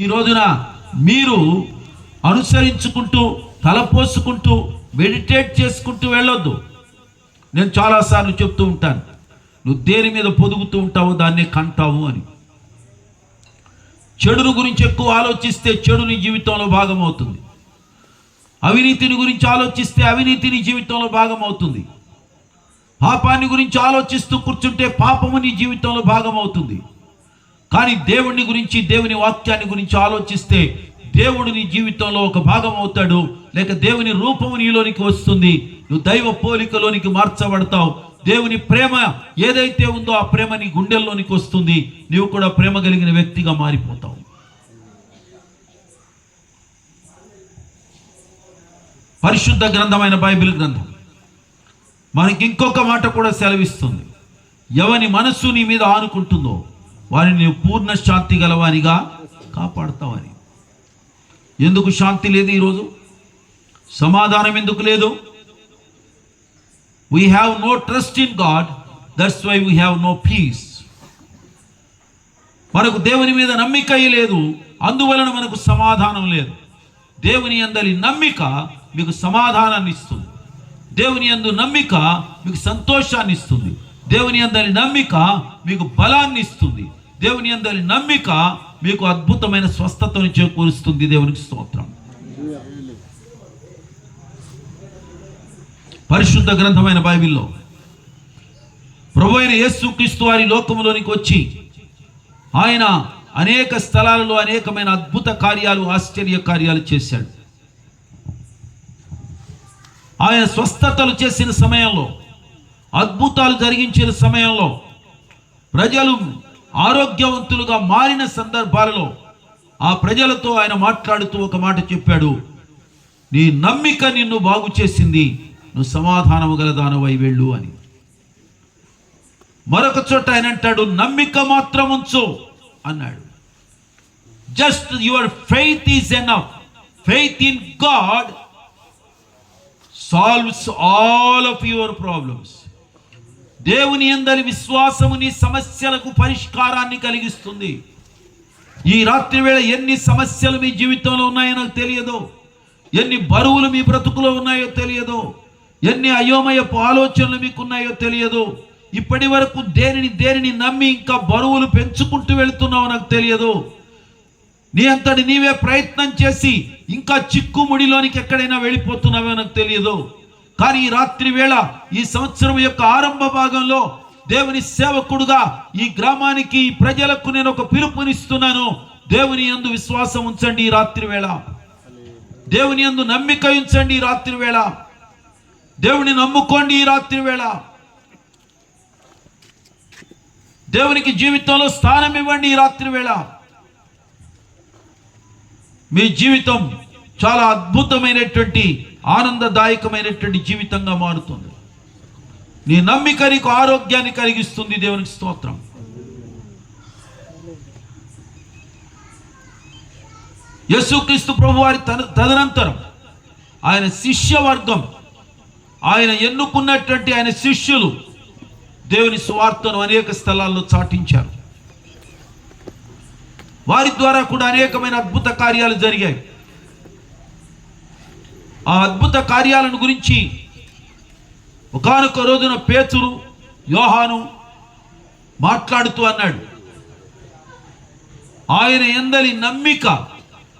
ఈ రోజున మీరు అనుసరించుకుంటూ తలపోసుకుంటూ మెడిటేట్ చేసుకుంటూ వెళ్ళొద్దు. నేను చాలాసార్లు చెప్తూ ఉంటాను నువ్వు దేని మీద పొదుగుతూ ఉంటావో దాన్నే కంటావు అని. చెడును గురించి ఎక్కువ ఆలోచిస్తే చెడు నీ జీవితంలో భాగమవుతుంది. అవినీతిని గురించి ఆలోచిస్తే అవినీతి నీ జీవితంలో భాగమవుతుంది. పాపాన్ని గురించి ఆలోచిస్తూ కూర్చుంటే పాపము నీ జీవితంలో భాగమవుతుంది. కానీ దేవుని గురించి దేవుని వాక్యాన్ని గురించి ఆలోచిస్తే దేవుడు నీ జీవితంలో ఒక భాగం అవుతాడు. లేక దేవుని రూపము నీలోనికి వస్తుంది. నువ్వు దైవ పోలికలోనికి మార్చబడతావు. దేవుని ప్రేమ ఏదైతే ఉందో ఆ ప్రేమ నీ గుండెల్లోనికి వస్తుంది. నీవు కూడా ప్రేమ కలిగిన వ్యక్తిగా మారిపోతావు. పరిశుద్ధ గ్రంథమైన బైబిల్ గ్రంథం. మనకి ఇంకొక మాట కూడా సెలవిస్తుంది. ఎవని మనస్సు నీ మీద ఆనుకుంటుందో వారిని నీవు పూర్ణ శాంతి గలవారిగా కాపాడుతావని. ఎందుకు శాంతి లేదు ఈరోజు? సమాధానం ఎందుకు లేదు? We have no trust in God that's why we have no peace మనకు దేవుని మీద నమ్మిక లేదు అందువలన మనకు సమాధానం లేదు. దేవుని అందరి నమ్మిక మీకు సమాధానాన్ని ఇస్తుంది. దేవుని అందు నమ్మిక మీకు సంతోషాన్ని ఇస్తుంది. దేవుని అందలి నమ్మిక మీకు బలాన్ని ఇస్తుంది. దేవుని అందరి నమ్మిక మీకు అద్భుతమైన స్వస్థతను చేకూరుస్తుంది దేవునికి స్తోత్రం. పరిశుద్ధ గ్రంథమైన బైబిల్లో ప్రభు అయిన యేసుక్రీస్తు వారి లోకంలోనికి వచ్చి ఆయన అనేక స్థలాలలో అనేకమైన అద్భుత కార్యాలు ఆశ్చర్య కార్యాలు చేశాడు. ఆయన స్వస్థతలు చేసిన సమయంలో అద్భుతాలు జరిగించిన సమయంలో ప్రజలు ఆరోగ్యవంతులుగా మారిన సందర్భాలలో ఆ ప్రజలతో ఆయన మాట్లాడుతూ ఒక మాట చెప్పాడు. నీ నమ్మిక నిన్ను బాగు చేసింది నువ్వు సమాధానము గల దానవై వెళ్ళు అని. మరొక చోట ఆయన అంటాడు నమ్మిక మాత్రం ఉంచు అన్నాడు. Just your faith is enough faith in God solves all of your problems దేవుని అందరి విశ్వాసము నీ సమస్యలకు పరిష్కారాన్ని కలిగిస్తుంది. ఈ రాత్రి వేళ ఎన్ని సమస్యలు మీ జీవితంలో ఉన్నాయో నాకు తెలియదు. ఎన్ని బరువులు మీ బ్రతుకులో ఉన్నాయో తెలియదు. ఎన్ని అయోమయపు ఆలోచనలు మీకున్నాయో తెలియదు. ఇప్పటి వరకు దేనిని దేనిని నమ్మి ఇంకా బరువులు పెంచుకుంటూ వెళుతున్నావో నాకు తెలియదు. నీ అంతటి నీవే ప్రయత్నం చేసి ఇంకా చిక్కుముడిలోనికి ఎక్కడైనా వెళ్ళిపోతున్నావో నాకు తెలియదు. కానీ ఈ రాత్రి వేళ ఈ సంవత్సరం యొక్క ఆరంభ భాగంలో దేవుని సేవకుడుగా ఈ గ్రామానికి ఈ ప్రజలకు నేను ఒక పిలుపునిస్తున్నాను. దేవుని యందు విశ్వాసం ఉంచండి ఈ రాత్రి వేళ. దేవుని యందు నమ్మిక ఉంచండి ఈ రాత్రి వేళ. దేవుని నమ్ముకోండి ఈ రాత్రి వేళ. దేవునికి జీవితంలో స్థానం ఇవ్వండి ఈ రాత్రి వేళ. మీ జీవితం చాలా అద్భుతమైనటువంటి ఆనందదాయకమైనటువంటి జీవితంగా మారుతుంది. నీ నమ్మిక నీకు ఆరోగ్యాన్ని కలిగిస్తుంది దేవునికి స్తోత్రం. యశుక్రీస్తు ప్రభు వారి తన తదనంతరం ఆయన శిష్యవర్గం ఆయన ఎన్నుకున్నటువంటి ఆయన శిష్యులు దేవుని సువార్తను అనేక స్థలాల్లో చాటించారు. వారి ద్వారా కూడా అనేకమైన అద్భుత కార్యాలు జరిగాయి. ఆ అద్భుత కార్యాలను గురించి ఒకనొక రోజున పేతురు యోహాను మాట్లాడుతూ అన్నాడు ఆయన ఎందలి నమ్మిక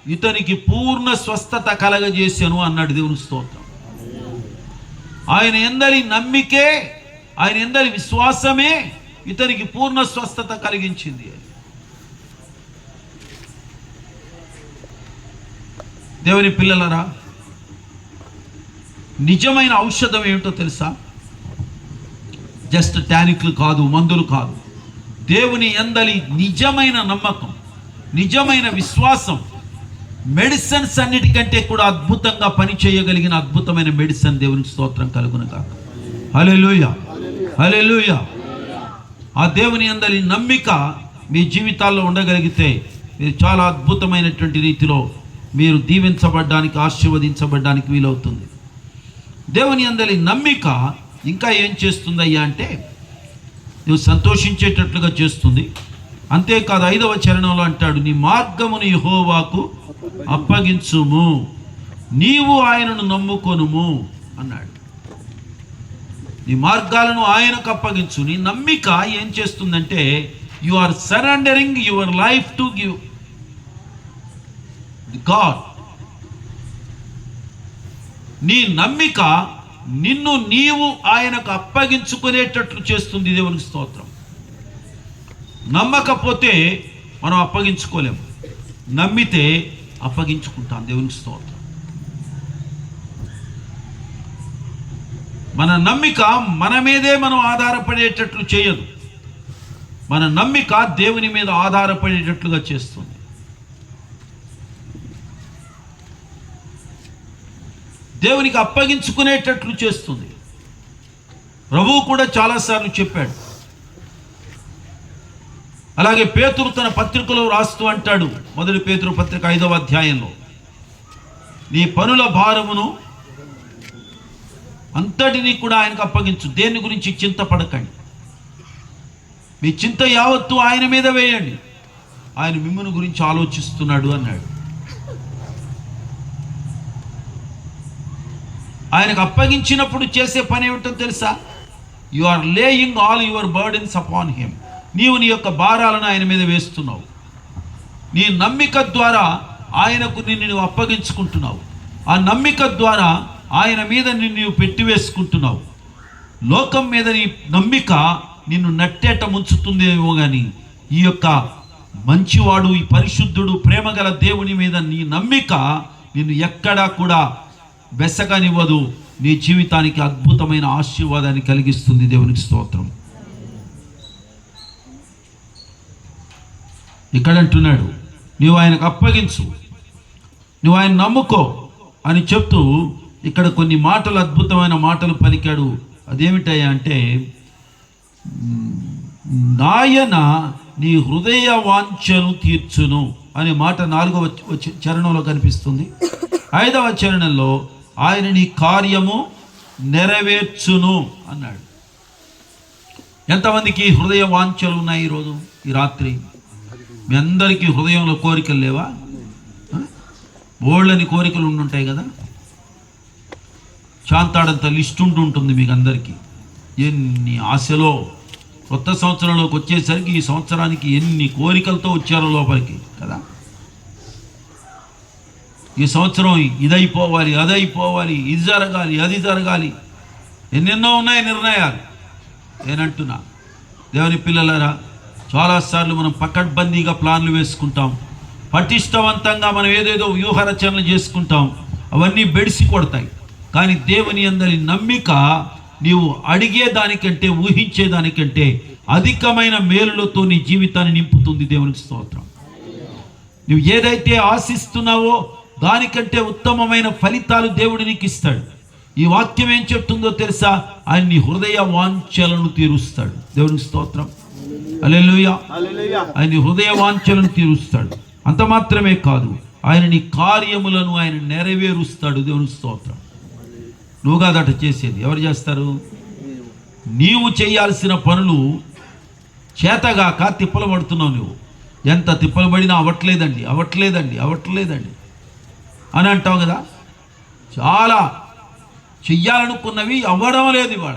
ఇతనికి పూర్ణ స్వస్థత కలగజేశాను అన్నాడు దేవుని స్తోత్రం. ఆయన ఎందలి నమ్మికే ఆయన ఎందలి విశ్వాసమే ఇతనికి పూర్ణ స్వస్థత కలిగించింది దేవుని పిల్లలరా నిజమైన ఔషధం ఏమిటో తెలుసా? జస్ట్ టానిక్లు కాదు మందులు కాదు. దేవుని ఎందలి నిజమైన నమ్మకం నిజమైన విశ్వాసం మెడిసిన్స్ అన్నిటికంటే కూడా అద్భుతంగా పని చేయగలిగిన అద్భుతమైన మెడిసిన్ దేవునికి స్తోత్రం కలుగును కాక హలే లూయ ఆ దేవుని అందరి నమ్మిక మీ జీవితాల్లో ఉండగలిగితే మీరు చాలా అద్భుతమైనటువంటి రీతిలో మీరు దీవించబడ్డానికి ఆశీర్వదించబడ్డానికి వీలవుతుంది. దేవుని అందరి నమ్మిక ఇంకా ఏం చేస్తుందయ్యా అంటే నువ్వు సంతోషించేటట్లుగా చేస్తుంది. అంతేకాదు ఐదవ చరణంలో అంటాడు నీ మార్గమును యహోవాకు అప్పగించుము. నీవు ఆయనను నమ్ముకొనుము అన్నాడు. నీ మార్గాలను ఆయనకు అప్పగించు. నీ నమ్మిక ఏం చేస్తుందంటే you are surrendering your life to give God నీ నమ్మిక నిన్ను నీవు ఆయనకు అప్పగించుకునేటట్లు చేస్తుంది దేవునికి స్తోత్రం. నమ్మకపోతే మనం అప్పగించుకోలేము. నమ్మితే అప్పగించుకుంటాం దేవునికి స్తోత్రం. మన నమ్మిక మన మీదే మనం ఆధారపడేటట్లు చేయదు. మన నమ్మిక దేవుని మీద ఆధారపడేటట్లుగా చేస్తుంది. దేవునికి అప్పగించుకునేటట్లు చేస్తుంది. ప్రభువు కూడా చాలాసార్లు చెప్పాడు. అలాగే పేతురు తన పత్రికలో రాస్తూ అంటాడు మొదటి పేతురు పత్రిక ఐదవ అధ్యాయంలో. నీ పనుల భారమును అంతటినీ కూడా ఆయనకు అప్పగించు. దేని గురించి చింతపడకండి. మీ చింత యావత్తు ఆయన మీద వేయండి. ఆయన మిమ్మల్ని గురించి ఆలోచిస్తున్నాడు అన్నాడు. ఆయనకు అప్పగించినప్పుడు చేసే పని ఏమిటో తెలుసా? You are laying all your burdens upon him నీవు నీ యొక్క భారాలను ఆయన మీద వేస్తున్నావు. నీ నమ్మిక ద్వారా ఆయనకు నిన్ను నువ్వు అప్పగించుకుంటున్నావు. ఆ నమ్మిక ద్వారా ఆయన మీద నిన్ను నువ్వు పెట్టివేసుకుంటున్నావు. లోకం మీద నీ నమ్మిక నిన్ను నట్టేట ముంచుతుందేమో కానీ ఈ యొక్క మంచివాడు ఈ పరిశుద్ధుడు ప్రేమగల దేవుని మీద నీ నమ్మిక నిన్ను ఎక్కడా కూడా వెసగనివ్వదు. నీ జీవితానికి అద్భుతమైన ఆశీర్వాదాన్ని కలిగిస్తుంది దేవునికి స్తోత్రం. ఇక్కడ అంటున్నాడు నీవు ఆయనకు అప్పగించు. నువ్వు ఆయన నమ్ముకో అని చెప్తూ ఇక్కడ కొన్ని మాటలు అద్భుతమైన మాటలు పలికాడు. అదేమిటయ్యా అంటే నాయన నీ హృదయ వాంఛను తీర్చును అనే మాట నాలుగవ చరణంలో కనిపిస్తుంది. ఐదవ చరణంలో ఆయన నీ కార్యము నెరవేర్చును అన్నాడు. ఎంతమందికి హృదయ వాంఛలు ఉన్నాయి ఈరోజు ఈ రాత్రి? మీ అందరికీ హృదయంలో కోరికలు లేవా? ఓళ్ళని కోరికలు ఉండుంటాయి కదా? శాంతాడంత లిస్ట్ ఉంటుంది మీకు అందరికీ ఎన్ని ఆశలో కొత్త సంవత్సరంలోకి వచ్చేసరికి ఈ సంవత్సరానికి ఎన్ని కోరికలతో వచ్చారో లోపలికి కదా? ఈ సంవత్సరం ఇదైపోవాలి అదైపోవాలి ఇది జరగాలి అది జరగాలి. ఎన్నెన్నో ఉన్నాయి నిర్ణయాలు. నేనంటున్నా దేవుని పిల్లలరా చాలాసార్లు మనం పకడ్బందీగా ప్లాన్లు వేసుకుంటాం. పటిష్టవంతంగా మనం ఏదేదో వ్యూహరచనలు చేసుకుంటాం. అవన్నీ బెడిసి కొడతాయి. కానీ దేవుని అందరి నమ్మిక నీవు అడిగే దానికంటే ఊహించే దానికంటే అధికమైన మేలులతో నీ జీవితాన్ని నింపుతుంది దేవునికి స్తోత్రం. నువ్వు ఏదైతే ఆశిస్తున్నావో దానికంటే ఉత్తమమైన ఫలితాలు దేవుడు నీకు ఇస్తాడు ఈ వాక్యం ఏం చెప్తుందో తెలుసా? ఆయన నీ హృదయ వాంఛలను తీరుస్తాడు. దేవునికి స్తోత్రం. అలెలుయ ఆయన నీ హృదయ వాంఛలను తీరుస్తాడు. అంత మాత్రమే కాదు ఆయన నీ కార్యములను ఆయన నెరవేరుస్తాడు. దేవునికి స్తోత్రం. నువ్వు కాదట చేసేది. ఎవరు చేస్తారు? నీవు చేయాల్సిన పనులు చేతగాక తిప్పలు పడుతున్నావు నువ్వు. ఎంత తిప్పలు పడినా అవ్వట్లేదండి అవ్వట్లేదండి అవ్వట్లేదండి అని అంటావు కదా? చాలా చెయ్యాలనుకున్నవి అవ్వడం లేదు ఇవాళ.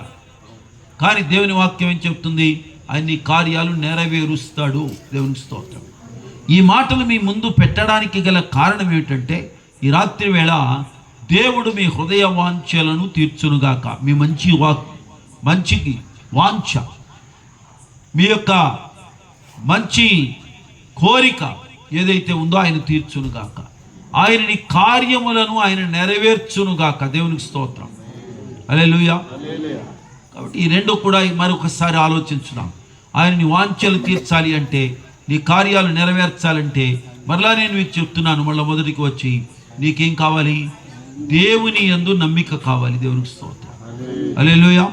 కానీ దేవుని వాక్యం ఏం చెప్తుంది? అన్ని కార్యాలు నెరవేరుస్తాడు దేవుని స్తోత్రం. ఈ మాటలు మీ ముందు పెట్టడానికి గల కారణం ఏమిటంటే ఈ రాత్రి వేళ దేవుడు మీ హృదయ వాంఛలను తీర్చునుగాక. మీ మంచి వా మంచికి వాంఛ మీ యొక్క మంచి కోరిక ఏదైతే ఉందో ఆయన తీర్చునుగాక. ఆయనని కార్యములను ఆయన నెరవేర్చునుగాక. దేవునికి స్తోత్రం. అలే లూయా కాబట్టి ఈ రెండు కూడా మరొకసారి ఆలోచించున్నాం ఆయనని వాంఛలు తీర్చాలి అంటే నీ కార్యాలు నెరవేర్చాలంటే మరలా నేను మీకు చెప్తున్నాను మళ్ళీ మొదటికి వచ్చి నీకేం కావాలి? దేవుని యందు నమ్మిక కావాలి దేవునికి స్తోత్రం. అలే లూయా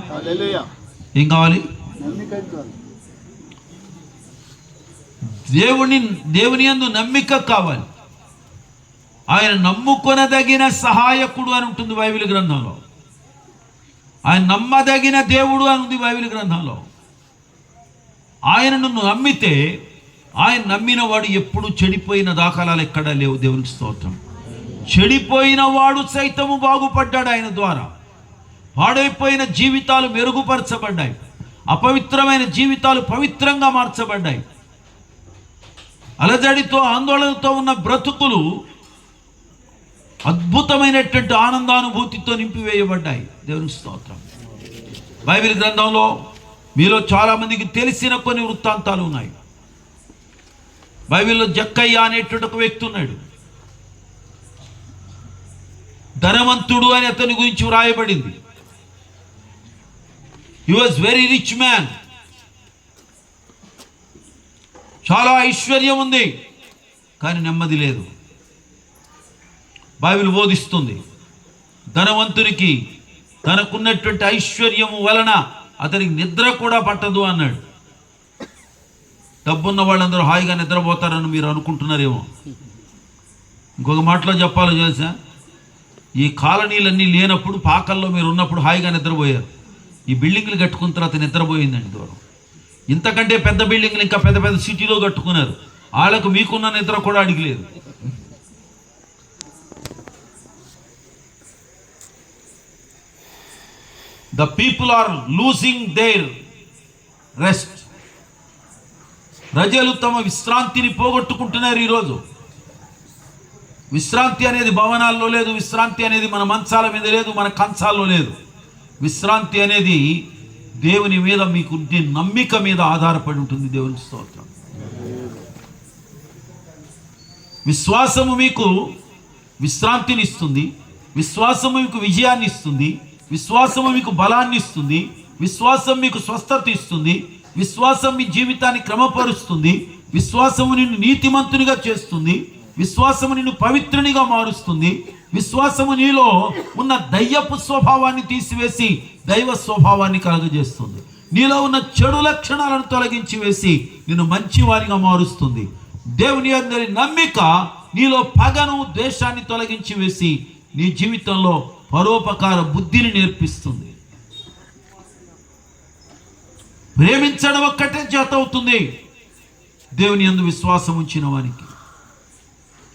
ఏం కావాలి? దేవుని దేవుని యందు నమ్మిక కావాలి. ఆయన నమ్ముకొనదగిన సహాయకుడు అని ఉంటుంది బైబిల్ గ్రంథంలో. ఆయన నమ్మదగిన దేవుడు అని ఉంది బైబిల్ గ్రంథంలో. ఆయనను నమ్మితే ఆయన నమ్మిన వాడు ఎప్పుడు చెడిపోయిన దాఖలాలు ఎక్కడా లేవు దేవునికి స్తోత్రం. చెడిపోయిన వాడు సైతము బాగుపడ్డాడు ఆయన ద్వారా. పాడైపోయిన జీవితాలు మెరుగుపరచబడ్డాయి. అపవిత్రమైన జీవితాలు పవిత్రంగా మార్చబడ్డాయి. అలజడితో ఆందోళనతో ఉన్న బ్రతుకులు అద్భుతమైనటువంటి ఆనందానుభూతితో నింపివేయబడ్డాయి. దేవుని స్తోత్రం. బైబిల్ గ్రంథంలో మీలో చాలామందికి తెలిసిన కొన్ని వృత్తాంతాలు ఉన్నాయి. బైబిల్లో జక్కయ్య అనేటువంటి ఒక వ్యక్తి ఉన్నాడు. ధనవంతుడు అని అతని గురించి వ్రాయబడింది. He was very rich man చాలా ఐశ్వర్యం ఉంది. కానీ నెమ్మది లేదు. బైబిల్ బోధిస్తుంది. ధనవంతునికి తనకున్నటువంటి ఐశ్వర్యము వలన అతనికి నిద్ర కూడా పట్టదు అన్నాడు. డబ్బున్న వాళ్ళందరూ హాయిగా నిద్రపోతారని మీరు అనుకుంటున్నారేమో. ఇంకొక మాటలో చెప్పాలో తెలుసా? ఈ కాలనీలన్నీ లేనప్పుడు పాకల్లో మీరు ఉన్నప్పుడు హాయిగా నిద్రపోయారు. ఈ బిల్డింగ్లు కట్టుకున్న తర్వాత నిద్రపోయిందండి దూరం. ఇంతకంటే పెద్ద బిల్డింగ్లు ఇంకా పెద్ద పెద్ద సిటీలో కట్టుకున్నారు. వాళ్ళకు మీకున్న నిద్ర కూడా అడిగలేదు. The people are losing their rest ప్రజలు తమ విశ్రాంతిని పోగొట్టుకుంటున్నారు ఈరోజు. విశ్రాంతి అనేది భవనాల్లో లేదు విశ్రాంతి అనేది మన మంచాల మీద లేదు మన కంచాల్లో లేదు. విశ్రాంతి అనేది దేవుని మీద మీకు నమ్మిక మీద ఆధారపడి ఉంటుంది దేవుని స్తోత్రం. విశ్వాసము మీకు విశ్రాంతిని ఇస్తుంది విశ్వాసము మీకు విజయాన్ని ఇస్తుంది విశ్వాసము మీకు బలాన్ని ఇస్తుంది. విశ్వాసం మీకు స్వస్థత ఇస్తుంది. విశ్వాసం మీ జీవితాన్ని క్రమపరుస్తుంది. విశ్వాసము నిన్ను నీతిమంతునిగా చేస్తుంది. విశ్వాసము నిన్ను పవిత్రునిగా మారుస్తుంది. విశ్వాసము నీలో ఉన్న దయ్యపు స్వభావాన్ని తీసివేసి దైవ స్వభావాన్ని కలుగజేస్తుంది. నీలో ఉన్న చెడు లక్షణాలను తొలగించి వేసి నిన్ను మంచివారిగా మారుస్తుంది. దేవుని అందరి నమ్మిక నీలో పగను ద్వేషాన్ని తొలగించి వేసి నీ జీవితంలో పరోపకార బుద్ధిని నేర్పిస్తుంది. ప్రేమించడం ఒక్కటే చేత అవుతుంది. దేవుని అందు విశ్వాసం ఉంచిన వానికి.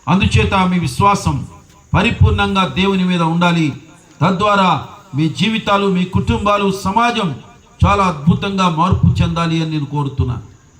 అందుచేత మీ విశ్వాసం పరిపూర్ణంగా దేవుని మీద ఉండాలి. తద్వారా మీ జీవితాలు మీ కుటుంబాలు సమాజం చాలా అద్భుతంగా మార్పు చెందాలి అని నేను కోరుతున్నాను.